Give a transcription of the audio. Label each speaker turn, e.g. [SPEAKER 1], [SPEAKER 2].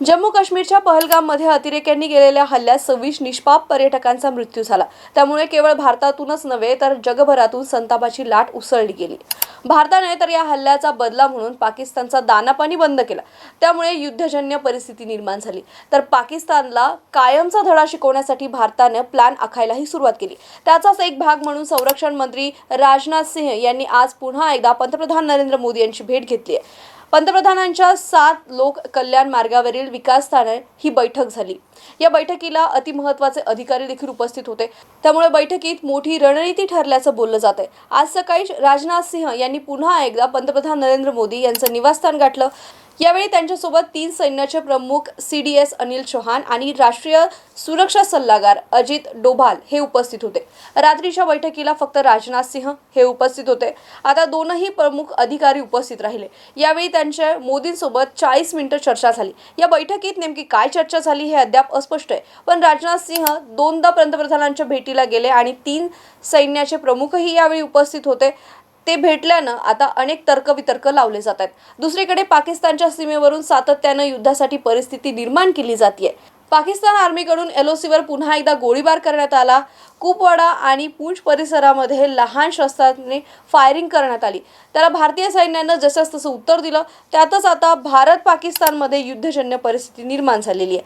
[SPEAKER 1] जम्मू काश्मीरच्या पहलगाममध्ये अतिरेक्यांनी केलेल्या हल्ल्यात सव्वीस निष्पाप पर्यटकांचा मृत्यू झाला. त्यामुळे केवळ भारतातूनच नव्हे तर जगभरातून संतापाची लाट उसळली गेली. भारताने तर या हल्ल्याचा बदला म्हणून पाकिस्तानचा दानापाणी बंद केला. त्यामुळे युद्धजन्य परिस्थिती निर्माण झाली. तर पाकिस्तानला कायमचा धडा शिकवण्यासाठी भारताने प्लॅन आखायलाही सुरुवात केली. त्याचाच एक भाग म्हणून संरक्षण मंत्री राजनाथ सिंह यांनी आज पुन्हा एकदा पंतप्रधान नरेंद्र मोदी यांची भेट घेतली आहे. पंतप्रधानांच्या सात लोक कल्याण मार्गावरील विकासस्थाने ही बैठक झाली. या बैठकीला अतिमहत्वाचे अधिकारी देखील उपस्थित होते. त्यामुळे बैठकीत मोठी रणनीती ठरल्याचं बोललं जात आहे आज सकाळी राजनाथ सिंह यांनी पुन्हा एकदा पंतप्रधान नरेंद्र मोदी यांचं निवासस्थान गाठलं. यावेळी त्यांच्यासोबत तीन सैन्याचे प्रमुख C D S Anil Chauhan आणि राष्ट्रीय सुरक्षा सल्लागार अजित डोभाल हे उपस्थित होते. रात्रीच्या बैठकीला फक्त राजनाथ सिंह हे उपस्थित होते. आता दोनही प्रमुख अधिकारी उपस्थित राहिले. यावेळी त्यांच्या मोदींसोबत चाळीस मिनिटं चर्चा झाली. या बैठकीत नेमकी काय चर्चा झाली हे अद्याप अस्पष्ट आहे. पण राजनाथ सिंह दोनदा पंतप्रधानांच्या भेटीला गेले आणि तीन सैन्याचे प्रमुखही यावेळी उपस्थित होते. ते भेटल्यानं आता अनेक तर्कवितर्क लावले जात आहेत. दुसरीकडे पाकिस्तानच्या सीमेवरून सातत्यानं युद्धासाठी परिस्थिती निर्माण केली जाते पाकिस्तान आर्मीकडून एलओसीवर पुन्हा एकदा गोळीबार करण्यात आला. कुपवाडा आणि पूंछ परिसरामध्ये लहान शस्त्राने फायरिंग करण्यात आली. त्याला भारतीय सैन्यानं जसंच तसं उत्तर दिलं त्यातच आता भारत पाकिस्तानमध्ये युद्धजन्य परिस्थिती निर्माण झालेली आहे.